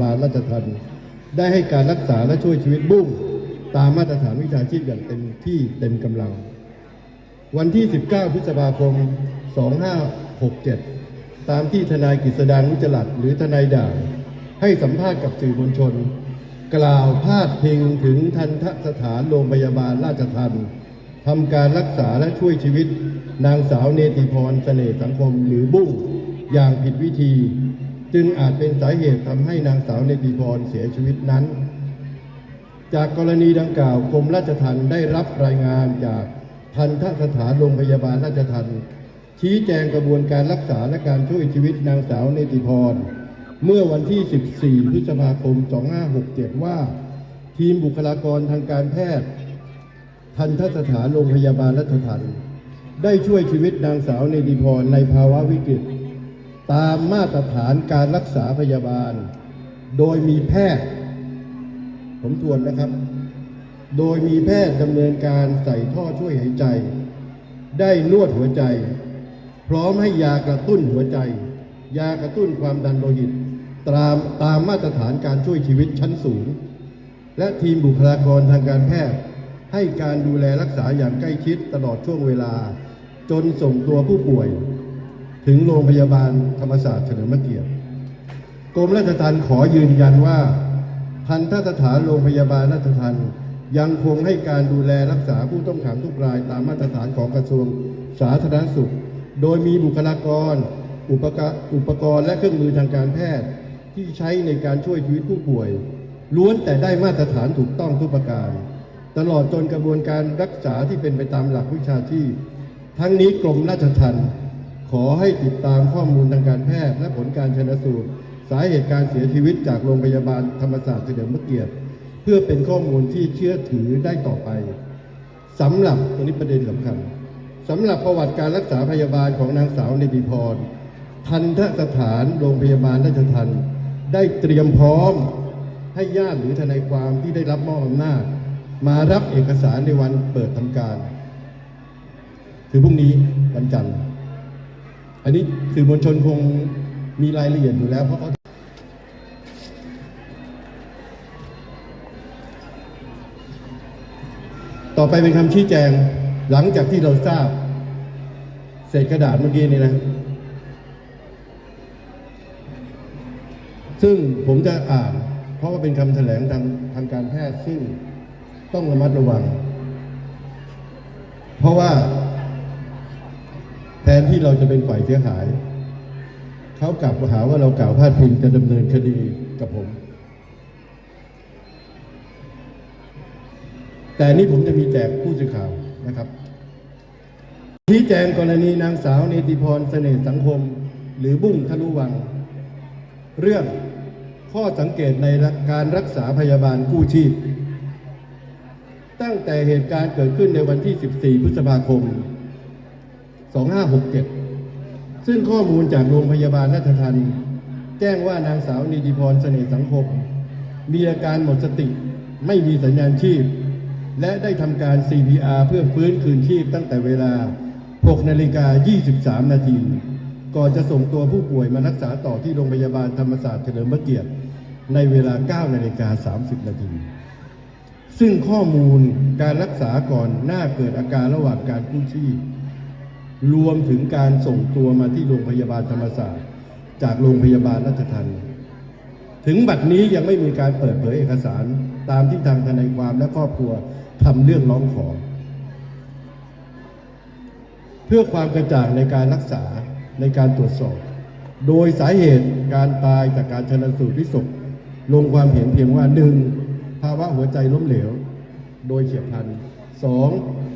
บาลราชทัณฑ์ได้ให้การรักษาและช่วยชีวิตบุ้งตามมาตรฐานวิชาชีพอย่างเต็มที่เต็มกำลัง วันที่ 19 พฤษภาคม 2567 ตามที่ทนายกฤษดางนุจลัดหรือทนายด่างให้สัมภาษณ์กับสื่อมวลชน กล่าวพาดพิงถึงทันทสถานโรงพยาบาลราชทัณฑ์ทำการรักษาและช่วยชีวิต นางสาวเนติพรเสน่ห์สังคมหรือบุ้งอย่างผิดวิธี จึงอาจเป็นสาเหตุทำให้นางสาวเนติพรเสียชีวิตนั้น จากกรณีดังกล่าวกรมราชทัณฑ์ได้รับรายงานจากทันทสถานโรงพยาบาลราชทัณฑ์ชี้แจงกระบวนการรักษาและการช่วยชีวิตนางสาวเนติพร เมื่อวันที่ 14 พฤษภาคม 2567 ว่า ทีมบุคลากรทางการแพทย์ ทันทสถานโรงพยาบาลรัชทันได้ช่วยชีวิตนางสาวเนติพรในภาวะวิกฤต ตามมาตรฐานการรักษาพยาบาล โดยมีแพทย์ ผมทวนนะครับ โดยมีแพทย์ดำเนินการใส่ท่อช่วยหายใจ ได้นวดหัวใจ พร้อมให้ยากระตุ้นหัวใจ ยากระตุ้นความดันโลหิต ตามตามมาตรฐานการช่วยชีวิตชั้นสูง และทีมบุคลากรทางการแพทย์ ให้การดูแลรักษาอย่างใกล้ชิดตลอดช่วงเวลา จนส่งตัวผู้ป่วย ถึงโรงพยาบาลธรรมศาสตร์เฉลิมพระเกียรติกรมราชทัณฑ์ขอยืนยันว่าทันทสถานโรงพยาบาลราชทัณฑ์ยังคงให้การดูแลรักษาผู้ต้องขังทุกรายตามมาตรฐานของกระทรวงสาธารณสุข โดยมีบุคลากร อุปกรณ์อุปกรณ์และเครื่องมือทางการแพทย์ที่ใช้ในการช่วยชีวิตผู้ป่วย ล้วนแต่ได้มาตรฐานถูกต้องทุกประการ ตลอดจนกระบวนการรักษาที่เป็นไปตามหลักวิชาชีพ ทั้งนี้กรมราชทัณฑ์ ขอให้ติดตามข้อมูลทางการแพทย์ และผลการชนสูตร สาเหตุการเสียชีวิตจากโรงพยาบาลธรรมศาสตร์เฉลิมพระเกียรติ เพื่อเป็นข้อมูลที่เชื่อถือได้ต่อไปสำหรับตรงนี้ประเด็นสำคัญสำหรับประวัติการรักษาพยาบาลของนางสาวเนติพร ทันทสถานโรงพยาบาลราชทันได้เตรียมพร้อมให้ญาติหรือทนายความที่ได้รับมอบอำนาจ มารับเอกสารในวันเปิดทำการ คือพรุ่งนี้วันจันทร์ อันนี้สื่อมวลชนคงมีรายละเอียดอยู่แล้วเพราะเขาต่อไปเป็นคำชี้แจงหลังจากที่เราทราบเศษกระดาษเมื่อกี้นี้นะ ซึ่งผมจะอ่าน เพราะว่าเป็นคำแถลงทางทางการแพทย์ซึ่งต้องระมัดระวัง เพราะว่า ทนที่เราจะเป็นฝ่ายเสียหาย เขากลับมาหาว่าเรากล่าวพาดพิงจะดำเนินคดีกับผม แต่นี่ผมจะมีแจกผู้สื่อข่าวนะครับชี้แจงกรณีนางสาวเนติพรเสน่ห์สังคม หรือบุ้งทะลุวัง เรื่องข้อสังเกตในการรักษาพยาบาลกู้ชีพ ตั้งแต่เหตุการณ์เกิดขึ้นในวันที่ 14 พฤษภาคม 2567 ซึ่งข้อมูลจากโรงพยาบาลราชทันแจ้งว่านางสาวนิติพรเสน่ห์สังคม มีอาการหมดสติ ไม่มีสัญญาณชีพ และได้ทำการ CPR เพื่อฟื้นคืนชีพตั้งแต่เวลา 6 นาฬิกา 23 นาที ก่อนจะส่งตัวผู้ป่วยมารักษาต่อที่โรงพยาบาลธรรมศาสตร์เฉลิมพระเกียรติในเวลา 9 นาฬิกา 30 นาที ซึ่งข้อมูลการรักษาก่อนหน้าเกิดอาการระหว่างการกู้ชีพ รวมถึงการส่งตัวมาที่โรงพยาบาลธรรมศาสตร์ จากโรงพยาบาลรัชทัน ถึงบัดนี้ยังไม่มีการเปิดเผยเอกสารตามที่ทางทนายความและครอบครัวทำเรื่องร้องขอ เพื่อความกระจ่างในการรักษาในการตรวจสอบ โดยสาเหตุการตายจากการชนสูตรพิศพลงความเห็นเพียงว่าหนึ่งภาวะหัวใจล้มเหลว โดยเฉียบพลันสอง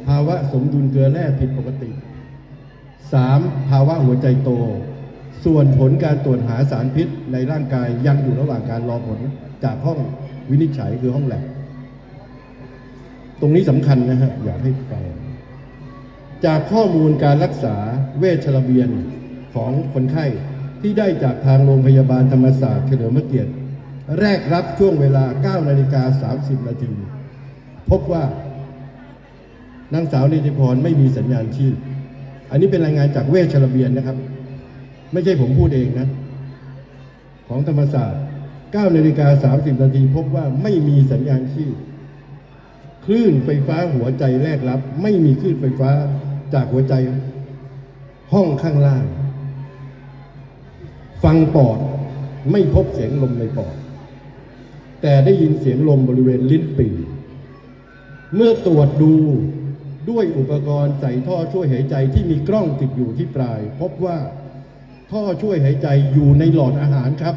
ภาวะสมดุลเกลือแร่ผิดปกติ สามภาวะหัวใจโต ส่วนผลการตรวจหาสารพิษในร่างกายยังอยู่ระหว่างการรอผลจากห้องวินิจฉัยคือห้องแลบตรงนี้สำคัญนะฮะอยากให้ฟังจากข้อมูลการรักษาเวชระเบียนของคนไข้ที่ได้จากทางโรงพยาบาลธรรมศาสตร์เฉลิมพระเกียรติแรกรับช่วงเวลา 9 นาฬิกา 30 นาที พบว่านางสาวนิติพรไม่มีสัญญาณชีพ อันนี้เป็นรายงานจากเวชระเบียนนะครับ ไม่ใช่ผมพูดเองนะ ของธรรมศาสตร์9นาฬิกา30นาทีพบว่าไม่มีสัญญาณชีพคลื่นไฟฟ้าหัวใจแรกรับ ไม่มีคลื่นไฟฟ้าจากหัวใจ ห้องข้างล่าง ฟังปอดไม่พบเสียงลมในปอด แต่ได้ยินเสียงลมบริเวณลิ้นปี่เมื่อตรวจดู ด้วยอุปกรณ์ใส่ท่อช่วยหายใจที่มีกล้องติดอยู่ที่ปลาย พบว่าท่อช่วยหายใจอยู่ในหลอดอาหารครับ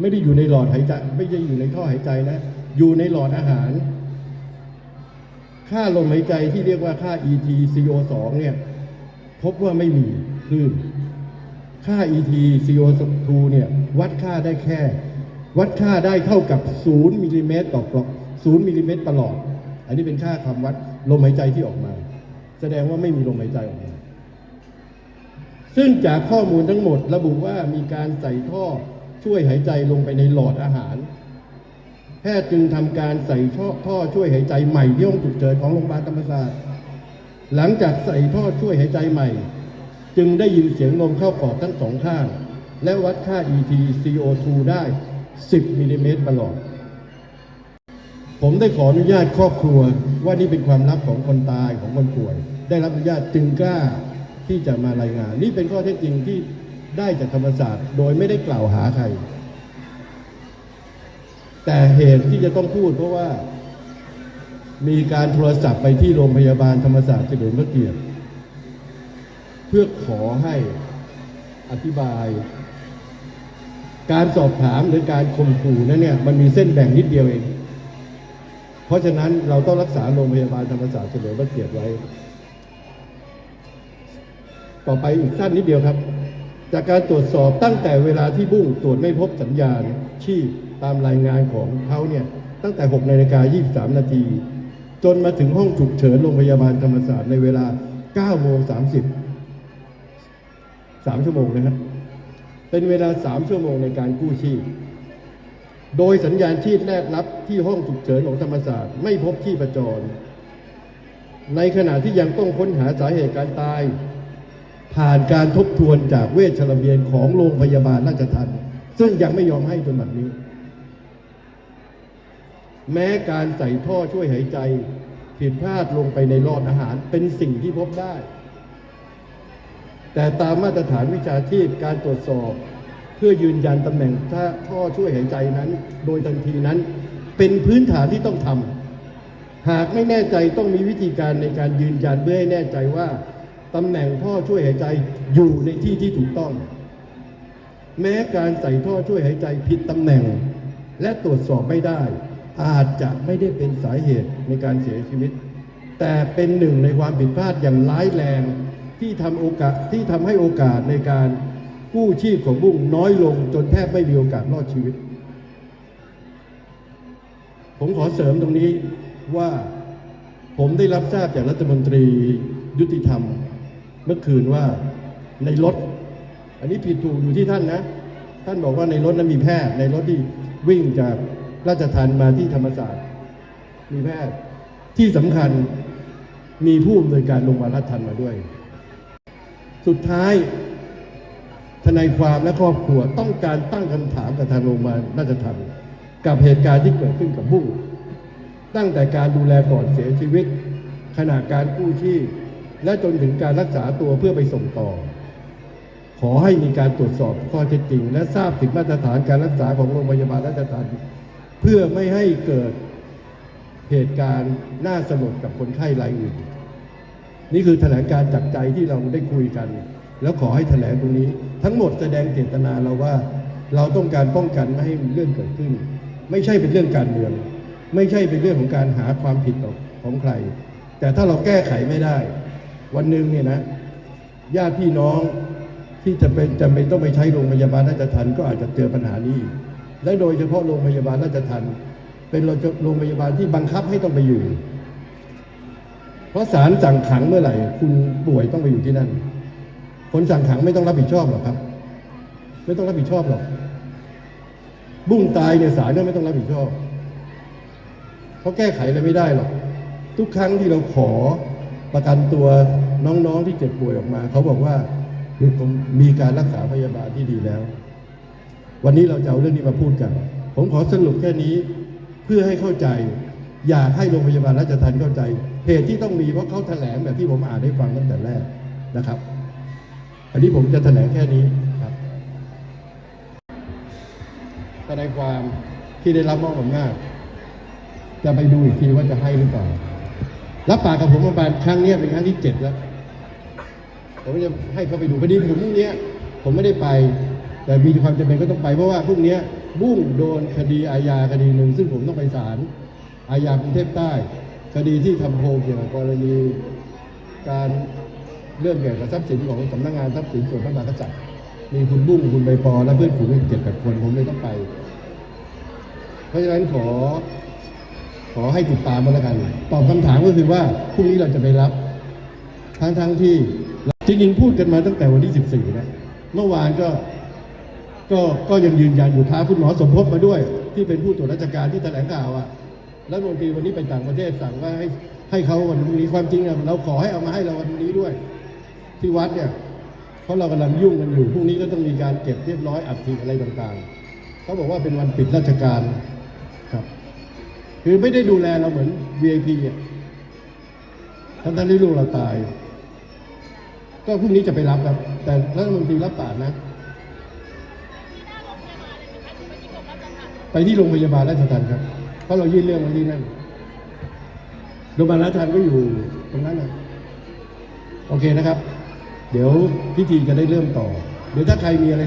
ไม่ได้อยู่ในหลอดหายใจ ไม่ได้อยู่ในท่อหายใจนะ อยู่ในหลอดอาหาร ค่าลมหายใจที่เรียกว่าค่า ET CO2 เนี่ยพบว่าไม่มีคลื่นค่า ET CO2 เนี่ยวัดค่าได้แค่ วัดค่าได้เท่ากับ 0มิลลิเมตรต่อปลอก0มิลลิเมตรปลอด อันนี้เป็นค่าคำวัดลมหายใจที่ออกมา แสดงว่าไม่มีลมหายใจออกมา ซึ่งจากข้อมูลทั้งหมดระบุว่ามีการใส่ท่อช่วยหายใจลงไปในหลอดอาหาร แพทย์จึงทำการใส่ท่อท่อช่วยหายใจใหม่ที่ห้องฉุกเฉินของโรงพยาบาลธรรมศาสตร์หลังจากใส่ท่อช่วยหายใจใหม่ จึงได้ยินเสียงลมเข้าปอดทั้งสองข้าง และวัดค่า ET CO2 ได้ 10มิลลิเมตรประหลอด ผมได้ขออนุญาตครอบครัวว่านี่เป็นความลับของคนตายของคนป่วย ได้รับอนุญาตจึงกล้าที่จะมารายงาน นี่เป็นข้อเท็จจริงที่ได้จากธรรมศาสตร์ โดยไม่ได้กล่าวหาใคร แต่เหตุที่จะต้องพูดเพราะว่ามีการโทรศัพท์ไปที่โรงพยาบาลธรรมศาสตร์เฉลิมพระเกียรติเพื่อขอให้อธิบาย การสอบถามหรือการข่มขู่นั้นเนี่ยมันมีเส้นแบ่งนิดเดียวเอง ราะฉะนั้นเราต้องรักษาโรงพยาบาลธรรมศาสตร์เฉลิมพระเกียรติไว้ ต่อไปอีกสั้นนิดเดียวครับ จากการตรวจสอบตั้งแต่เวลาที่บุ้งตรวจไม่พบสัญญาณชีพตามรายงานของเขาเนี่ยตั้งแต่6นาฬิกา23 นาที จนมาถึงห้องฉุกเฉินโรงพยาบาลธรรมศาสตร์ในเวลา9โมง30 3 ชั่วโมงนะครับเป็นเวลา 3 ชั่วโมงในการกู้ชีพ โดยสัญญาณชีพแรกรับที่ห้องฉุกเฉินของธรรมศาสตร์ ไม่พบที่ประจร ในขณะที่ยังต้องค้นหาสาเหตุการตาย ผ่านการทบทวนจากเวชระเบียนของโรงพยาบาลราชทัณฑ์ซึ่งยังไม่ยอมให้จนบัดนี้ แม้การใส่ท่อช่วยหายใจ ผิดพลาดลงไปในหลอดอาหารเป็นสิ่งที่พบได้ แต่ตามมาตรฐานวิชาชีพการตรวจสอบ พื่อยืนยันตำแหน่งท่อช่วยหายใจนั้น โดยทันทีนั้น เป็นพื้นฐานที่ต้องทำหากไม่แน่ใจต้องมีวิธีการในการยืนยันเพื่อให้แน่ใจว่าตำแหน่งท่อช่วยหายใจอยู่ในที่ที่ถูกต้อง แม้การใส่ท่อช่วยหายใจผิดตำแหน่ง และตรวจสอบไม่ได้ อาจจะไม่ได้เป็นสาเหตุในการเสียชีวิต แต่เป็นหนึ่งในความผิดพลาดอย่างร้ายแรงที่ทำโอกาสที่ทำให้โอกาสในการ กู้ชีพของบุ้งน้อยลงจนแทบไม่มีโอกาสรอดชีวิต ผมขอเสริมตรงนี้ว่าผมได้รับทราบจากรัฐมนตรียุติธรรม เมื่อคืนว่าในรถ อันนี้ผิดถูกอยู่ที่ท่านนะ ท่านบอกว่าในรถนั้นมีแพทย์ในรถที่วิ่งจากราชทันมาที่ธรรมศาสตร์ มีแพทย์ที่สำคัญมีผู้อำนวยการโรงพยาบาลราชทันมาด้วย สุดท้าย ทนายความและครอบครัวต้องการตั้งคำถามกับทางโรงพยาบาลราชทันกับเหตุการณ์ที่เกิดขึ้นกับบุ้งตั้งแต่การดูแลก่อนเสียชีวิต ขณะการกู้ชีพและจนถึงการรักษาตัวเพื่อไปส่งต่อ ขอให้มีการตรวจสอบข้อเท็จจริง และทราบถึงมาตรฐานการรักษาของโรงพยาบาลราชทันเพื่อไม่ให้เกิดเหตุการณ์น่าสลดกับคนไข้รายอื่น นี่คือแถลงการจากใจที่เราได้คุยกัน แล้วขอให้แถลงตรงนี้ ทั้งหมดแสดงเจตนาเราว่า เราต้องการป้องกันไม่ให้เรื่องเกิดขึ้น ไม่ใช่เป็นเรื่องการเมือง ไม่ใช่เป็นเรื่องของการหาความผิดของใคร แต่ถ้าเราแก้ไขไม่ได้ วันหนึ่งเนี่ยนะญาติพี่น้องที่จะเป็นจำเป็นต้องไปใช้โรงพยาบาลราชทันก็อาจจะเจอปัญหานี้ และโดยเฉพาะโรงพยาบาลราชทันเป็นโรงพยาบาลที่บังคับให้ต้องไปอยู่ เพราะศาลสั่งขังเมื่อไหร่ คุณป่วยต้องไปอยู่ที่นั่น คนสั่งขังไม่ต้องรับผิดชอบหรอกครับ ไม่ต้องรับผิดชอบหรอกบุ้งตายเนี่ยศาลเนี่ยไม่ต้องรับผิดชอบเขาแก้ไขอะไรไม่ได้หรอก ทุกครั้งที่เราขอประกันตัวน้องๆที่เจ็บป่วยออกมา เขาบอกว่าผมมีการรักษาพยาบาลที่ดีแล้ว วันนี้เราจะเอาเรื่องนี้มาพูดกัน ผมขอสรุปแค่นี้เพื่อให้เข้าใจ อยากให้โรงพยาบาลราชทัณฑ์เข้าใจเหตุที่ต้องมีเพราะเขาแถลงแบบที่ผมอ่านให้ฟังตั้งแต่แรกนะครับ อันนี้ผมจะแถลงแค่นี้ครับทนายความที่ได้รับมอบอำนาจจะไปดูอีกทีว่าจะให้หรือเปล่า รับปากกับผมประมาณครั้งเนี้ยเป็นครั้งที่เจ็ดแล้ว ผมจะให้เขาไปดูพอดีผมพรุ่งเนี้ยผมไม่ได้ไป แต่มีความจำเป็นก็ต้องไปเพราะว่าพรุ่งเนี้ยบุ้งโดนคดีอาญาคดีหนึ่งซึ่งผมต้องไปศาลอาญากรุงเทพใต้ คดีที่ทำโพลเกี่ยวกับกรณีการ เรื่องเกี่ยวกับทรัพย์สินของสำนักงานทรัพย์สินส่วนพระมหากษัตริย์มีคุณบุ้งคุณใบปอและเพื่อนฝูงอีกเจ็ดแปดคนผมเลยต้องไป เพราะฉะนั้นขอ ขอให้ติดตามมาแล้วกัน ตอบคำถามก็คือว่าพรุ่งนี้เราจะไปรับ ทั้งทั้งที่จริงๆพูดกันมาตั้งแต่วันที่14นะเมื่อวานก็ก็ก็ยังยืนยันอยู่ท้าคุณหมอสมภพมาด้วย ที่เป็นผู้ตรวจราชการที่แถลงข่าวอะแล้วมนตรีวันนี้ไปต่างประเทศสั่งว่าให้ให้เขาวันพรุ่งนี้ความจริงอะเราขอให้เอามาให้เราวันนี้ด้วย ที่วัดเนี่ยเพราะเรากำลังยุ่งกันอยู่พรุ่งนี้ก็ต้องมีการเก็บเรียบร้อยอัฐิอะไรต่างๆเขาบอกว่าเป็นวันปิดราชการครับ คือไม่ได้ดูแลเราเหมือน VIP อะทั้งๆที่ลูกเราตาย ก็พรุ่งนี้จะไปรับครับ แต่รัฐมนตรีรับปากนะ ไปที่โรงพยาบาลราชทัณฑ์ครับ เพราะเรายื่นเรื่องไว้ที่นั่นโรงพยาบาลราชทัณฑ์ก็อยู่ตรงนั้นนะโอเคนะครับ เดี๋ยวพิธีจะได้เริ่มต่อเดี๋ยวถ้าใครมีอะไร